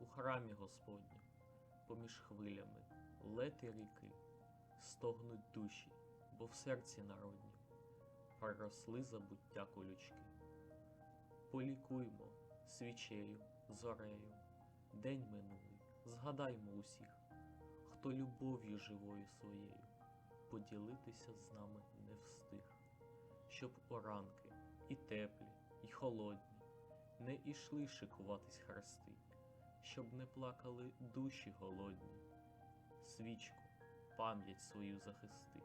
у храмі Господнім, поміж хвилями, лети ріки, стогнуть душі, бо в серці народнім проросли забуття колючки. Полікуймо свічею, зорею, день минулий, згадаймо усіх, хто любов'ю живою своєю поділитися з нами не встиг, щоб оранки і теплі, і холодні не ішли шикуватись хрести, щоб не плакали душі голодні. Свічку, пам'ять свою захисти.